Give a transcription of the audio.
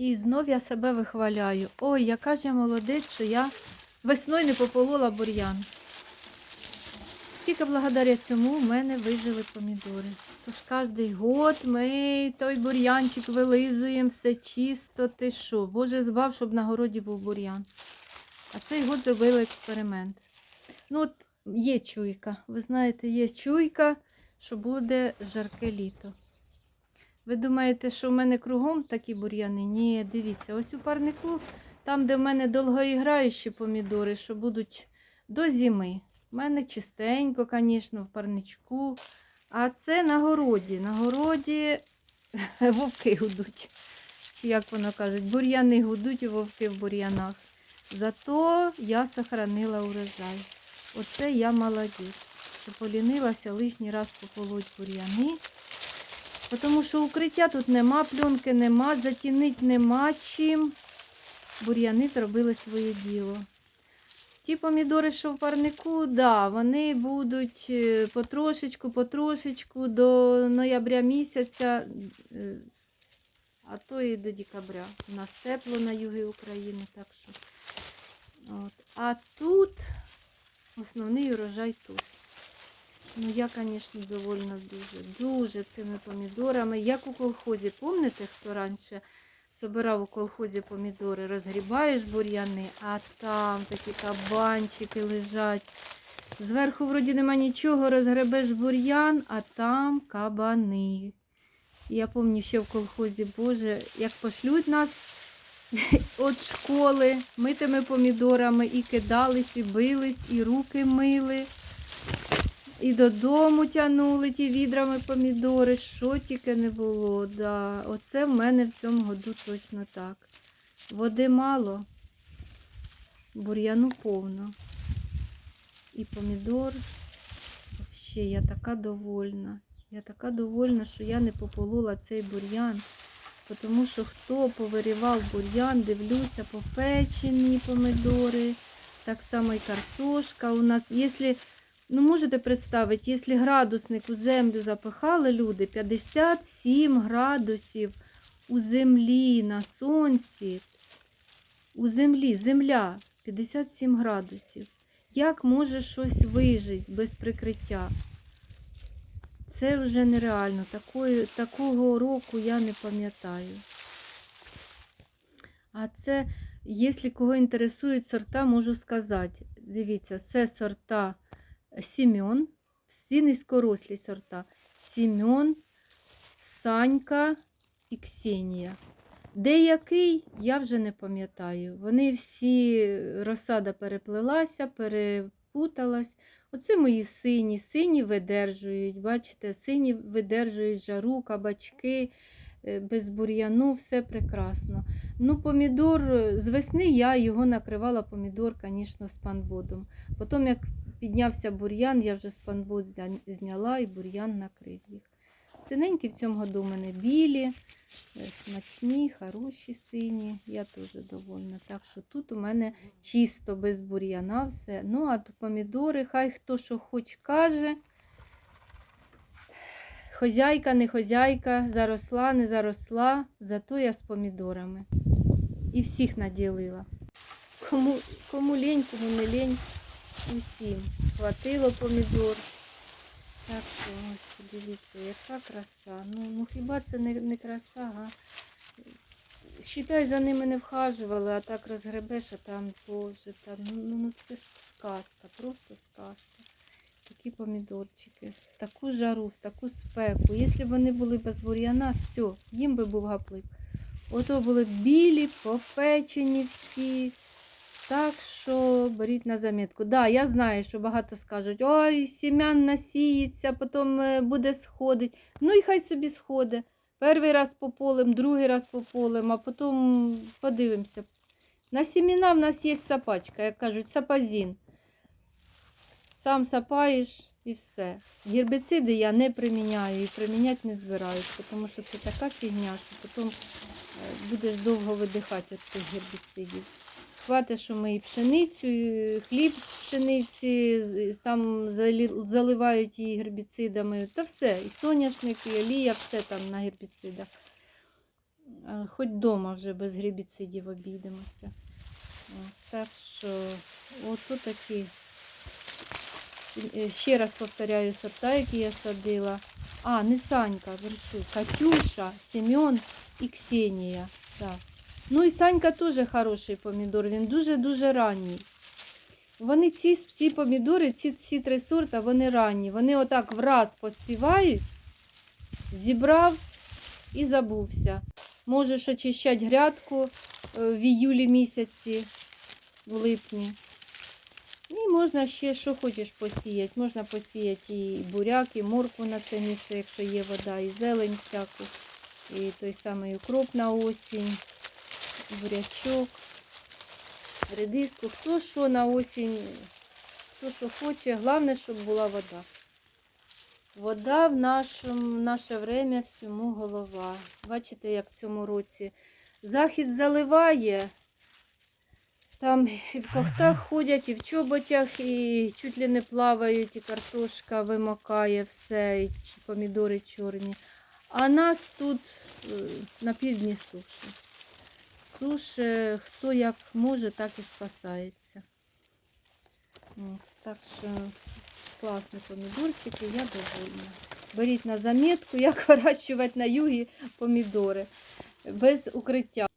І знов я себе вихваляю. Ой, яка ж я молодець, що я весною не пополола бур'ян. Тільки благодаря цьому в мене вижили помідори. Тож кожен год ми той бур'янчик вилизуємо, все чисто, ти що. Боже збав, щоб на городі був бур'ян. А цей год зробили експеримент. Ну, от є чуйка. Ви знаєте, є чуйка, що буде жарке літо. Ви думаєте, що в мене кругом такі бур'яни? Ні, дивіться, ось у парнику, там, де в мене довгоіграючі помідори, що будуть до зими. У мене чистенько, звісно, в парничку. А це на городі. На городі вовки гудуть. Чи як воно кажуть, бур'яни гудуть і вовки в бур'янах. Зато я сохранила урожай. Оце я молодець. Що полінилася лишній раз пополоть бур'яни. Тому що укриття тут нема, пленки нема, затінить нема чим. Бур'яни зробили своє діло. Ті помідори, що в парнику, да, вони будуть е, потрошечку, потрошечку до ноября місяця, е, а то і до декабря. У нас тепло на югі України, так що. От. А тут основний урожай тут. Ну, я, звісно, довольна дуже, дуже цими помідорами. Як у колхозі, пам'ятаєте, хто раніше собирав у колхозі помідори, розгрібаєш бур'яни, а там такі кабанчики лежать. Зверху вроді нема нічого, розгребеш бур'ян, а там кабани. Я пам'ятаю, ще в колхозі, Боже, як пошлють нас від школи митими помідорами і кидались, і бились, і руки мили. І додому тягнули ті відрами помідори, що тільки не було. Да. Оце в мене в цьому году точно так. Води мало, бур'яну повно. І помідор. Ще я така довольна. Я така довольна, що я не пополола цей бур'ян. Тому що хто повирівав бур'ян, дивлюся, попечені помидори, так само і картошка у нас. Якщо Ну, можете представити, якщо градусник у землю запихали люди, 57 градусів у землі, на сонці, у землі, земля 57 градусів. Як може щось вижити без прикриття? Це вже нереально. Такої, такого року я не пам'ятаю. А це, якщо кого інтересують сорта, можу сказати. Дивіться, це сорта. Сім'он, всі низькорослі сорта. Сім'он, Санька і Ксенія. Деякий, я вже не пам'ятаю. Вони всі, розсада переплелася, перепуталась. Оце мої сині. Сині видержують, бачите, сині видержують жару, кабачки, е, без бур'яну, все прекрасно. Ну, помідор, з весни я його накривала помідор, звісно, з панбодом. Потім, як піднявся бур'ян, я вже спанбот зня- зняла і бур'ян накрив їх. Синенькі в цьому году у мене білі, е, смачні, хороші сині. Я теж довольна. Так що тут у мене чисто без бур'яна все. Ну, а помідори, хай хто що хоч каже. Хозяйка, не хозяйка, заросла, не заросла, зато я з помідорами. І всіх наділила. Кому, кому лень, кому не лень усім. Хватило помідор. Так що ось подивіться, яка краса. Ну, ну хіба це не, не краса, га? Считай, за ними не вхажували, а так розгребеш, а там, боже, там, ну, ну, ну це ж сказка, просто сказка. Такі помідорчики. В таку жару, в таку спеку. Якщо б вони були без бур'яна, все, їм би був гаплик. Ото були білі, попечені всі. Так що беріть на замітку. Да, я знаю, що багато скажуть, ой, сім'ян насіється, потім е, буде сходить. Ну і хай собі сходить. Перший раз пополем, другий раз пополем, а потім подивимося. На сіміна в нас є сапачка, як кажуть, сапазін. Сам сапаєш і все. Гербіциди я не приміняю і приміняти не збираюся, тому що це така фігня, що потім е, будеш довго видихати від цих гербіцидів. Хватить, що ми і пшеницю, і хліб з пшениці, там заливають її гербіцидами. Та все, і соняшник, і олія, все там на гербіцидах. Хоч вдома вже без грибіцидів обійдемося. Так що, отут такі. Е, Ще раз повторяю сорта, які я садила. А, не Санька, вершу. Катюша, Семен і Ксенія. Так. Ну і Санька теж хороший помідор, він дуже-дуже ранній. Вони ці, ці помідори, ці, ці три сорта, вони ранні. Вони отак враз поспівають, зібрав і забувся. Можеш очищати грядку е, в іюлі місяці, в липні. І можна ще що хочеш посіяти. Можна посіяти і буряк, і моркву на це місце, якщо є вода, і зелень всяку, і той самий укроп на осінь, бурячок, редиску. Хто що на осінь, хто що хоче, головне, щоб була вода. Вода в нашому, в наше время всьому голова. Бачите, як в цьому році захід заливає. Там і в кохтах ходять, і в чоботях, і чуть ли не плавають, і картошка вимокає все, і помідори чорні. А нас тут е, на півдні суше. Суше, хто як може, так і спасається. Так що класні помідорчики, я довольна. Беріть на заметку, як вирощувати на югі помідори без укриття.